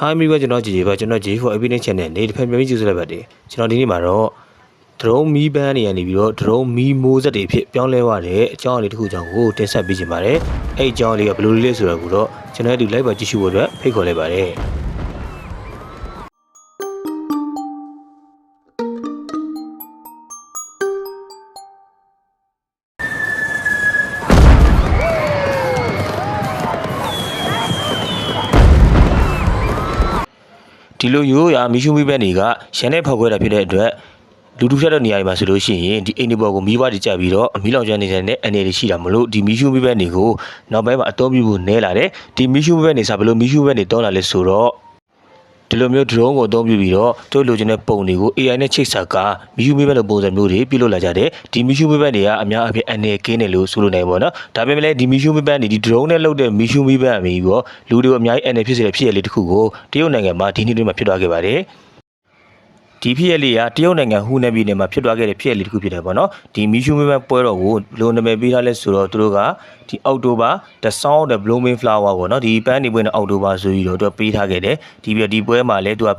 Hi မိဘကျွန်တော်ကြည်ကြည်ပါကျွန်တော် J4 Evidence Channel နေတစ်ဖက်ပြန်ပြီးကြည့်ဆိုလိုက်ပါတယ်ကျွန်တော်ဒီနေ့မှာတော့ drone မီးပန်းတွေကနေပြီးတော့ drone မီးမိုးစက်တွေဖြစ်ပြောင်းလဲသွားတဲ့အကြောင်းအလေးတစ်ခုအကြောင်းကိုတင်ဆက်ပေးချင်ပါတယ်အဲ့ဒီအကြောင်းအလေးကဘယ်လိုလေးလဲဆိုတော့ကိုတော့ကျွန်တော်တို့ live ပါကြည့်ရှုဖို့အတွက်ဖိတ်ခေါ်လိုက်ပါတယ် ဒီလိုရိုးရာမီးရှူးမီးဘက်တွေကရန်တဲ့ဖောက်ခွဲတာဖြစ်တဲ့အတွက်လူတူဖြတ်တဲ့နေရာတွေမှာဆိုလို့ရှိရင်ဒီအိမ်ဒီဘော်ကိုမီးပွားတွေကြပြီးတော့မီးလောင်ကျွမ်းနေတဲ့အနေတွေရှိတာမလို့ဒီမီးရှူးမီးဘက်တွေကိုနောက်ပိုင်းမှာအသုံးပြုဖို့နဲလာတယ်ဒီမီးရှူးမီးဘက်တွေစားဘယ်လိုမီးရှူးဘက်တွေတောင်းလာလဲဆိုတော့ ဒီလိုမျိုး drone ကိုအသုံးပြုပြီးတော့တို့လိုချင်တဲ့ပုံတွေကို AI နဲ့ချိတ်ဆက်ကမီးရှူးမီးဘက်လိုပုံစံမျိုးတွေပြုလုပ်လာကြတယ်ဒီမီးရှူးမီးဘက်တွေကအများအပြားအနေကင်းတယ်လို့ဆိုလိုနိုင်ပါတော့ဒါပေမဲ့လည်းဒီမီးရှူးမီးဘက်တွေဒီ drone နဲ့လုပ်တဲ့မီးရှူးမီးဘက်အမီးပြီးတော့လူတွေကိုအများကြီးအနေဖြစ်စေတဲ့ဖြစ်ရလေးတစ်ခုကိုတရုတ်နိုင်ငံမှာဒီနေ့တွေမှာဖြစ်သွားခဲ့ပါတယ် ဒီဖြစ်ရလေးကတရုတ်နိုင်ငံဟူနယ်ပြည်နယ်မှာဖြစ်သွားခဲ့တဲ့ဖြစ်ရလေးတစ်ခုဖြစ်တယ်ပေါ့နော်ဒီမီရှူမီမပွဲတော်ကိုဘယ်လိုနာမည်ပေးထားလဲဆိုတော့သူတို့ကဒီအောက်တိုဘာ the sound of the blooming flower ပေါ့နော်ဒီပန်းနေပွဲနဲ့အောက်တိုဘာဆိုပြီးတော့သူကပေးထားခဲ့တယ်ဒီပြီးတော့ဒီပွဲမှာလည်းသူက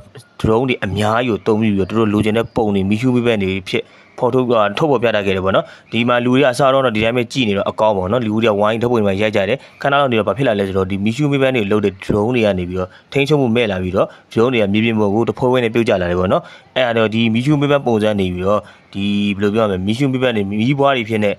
drone တွေအများကြီးကိုတုံးပြီးပြီးတော့သူတို့လိုချင်တဲ့ပုံတွေမီရှူမီဘက်နေဖြစ်ဖော်ထုတ်ကထုတ်ပေါ်ပြတာခဲ့တယ်ပေါ့နော်ဒီမှာလူတွေကအစားတော့ဒီတိုင်းပဲကြည်နေတော့အကောင်းပေါ့နော်လူတွေကဝိုင်းထုတ်ပေါ်မှာရိုက်ကြတယ်ခဏတော့နေတော့ဘာဖြစ်လာလဲဆိုတော့ဒီမီရှူမီဘက်နေလှုပ်တဲ့ drone တွေကနေပြီးတော့ထိန်းချုပ်မှုမဲ့လာပြီးတော့ drone တွေကမြေပြင်ပေါ်ကိုတဖွဲဝဲနဲ့ပြုတ်ကျလာတယ်ပေါ့နော်အဲ့ဒါတော့ဒီမီရှူမီဘက်ပုံစံနေပြီးတော့ဒီဘယ်လိုပြောရမလဲမီရှူမီဘက်နေမီးပွားတွေဖြစ်နေ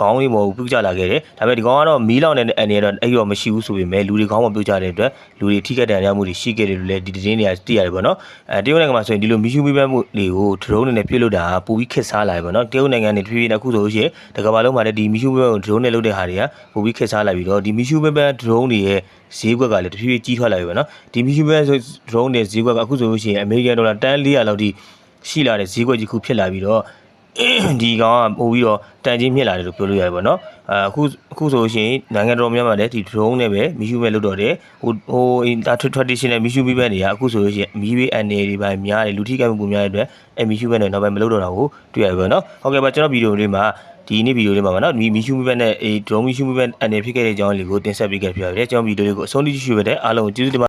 ခေါင်းလေးပေါ်ပြုတ်ကျလာခဲ့တယ်ဒါပေမဲ့ဒီကောင်ကတော့မီးလောင်တဲ့အနေနဲ့တော့အဲ့တော့မရှိဘူးဆိုပေမဲ့လူတွေခေါင်းပေါ်ပြုတ်ကျတဲ့အတွက်လူတွေထိခိုက်ဒဏ်ရာမှုတွေရှိခဲ့တယ်လို့လည်းဒီသတင်းတွေကသိရတယ်ပေါ့နော်အဲတရုတ်နိုင်ငံမှာဆိုရင်ဒီလိုမီရှူမီဘက်မှုတွေကို drone နဲ့ပြုတ်လို့တာပူပြီးခက်စားလာပြီပေါ့နော်တရုတ်နိုင်ငံနေဖြည်းဖြည်းနဲ့အခုဆိုလို့ရှိရင်တကမ္ဘာလုံးမှာလည်းဒီမီရှူမီဘက်ကို drone နဲ့လုပ်တဲ့ဟာတွေကပူပြီးခက်စားလာပြီးတော့ဒီမီရှူမီဘက် drone တွေရဲ့ဈေးကွက်ကလည်းတဖြည်းဖြည်းကြီးထွားလာပြီပေါ့နော်ဒီမီရှူမီဘက် drone တွေဈေးကွက်ကအခုဆိုလို့ရှိရင်အမေရိကန်ဒေါ်လာတန်း400လောက်ထိရှိလာတဲ့ဈေးကွက်ကြီးခုဖြစ်လာပြီးတော့ ဒီကောင်ကပို့ပြီးတော့တန်ကြီးမြင့်လာတယ်လို့ပြောလို့ရတယ်ပေါ့နော်အခုအခုဆိုလို့ရှိရင်နိုင်ငံတော်များများလည်းဒီ drone နဲ့ပဲမီးရှူးပဲလုပ်တော့တယ်ဟိုဟိုဒါ traditional မီးရှူးပြီးပဲနေရအခုဆိုလို့ရှိရင်မီးဘေးအန်နေတွေပိုင်းများတယ်လူထိခိုက်မှုပုံများတဲ့အတွက်အဲမီးရှူးပဲနဲ့နောက်ပိုင်းမလုပ်တော့တာကိုတွေ့ရတယ်ပေါ့နော်ဟုတ်ကဲ့ပါကျွန်တော်ဗီဒီယိုလေးမှာဒီနေ့ဗီဒီယိုလေးမှာပါနော်မီးမီးရှူးပြီးပဲနဲ့အဲ drone မီးရှူးပြီးပဲအနေဖြစ်ခဲ့တဲ့အကြောင်းလေးကိုတင်ဆက်ပေးခဲ့ပြပါတယ်ကျွန်တော်ဗီဒီယိုလေးကိုအဆုံးထိကြည့်ရှုရတဲ့အားလုံးကိုကျေးဇူးတင်ပါ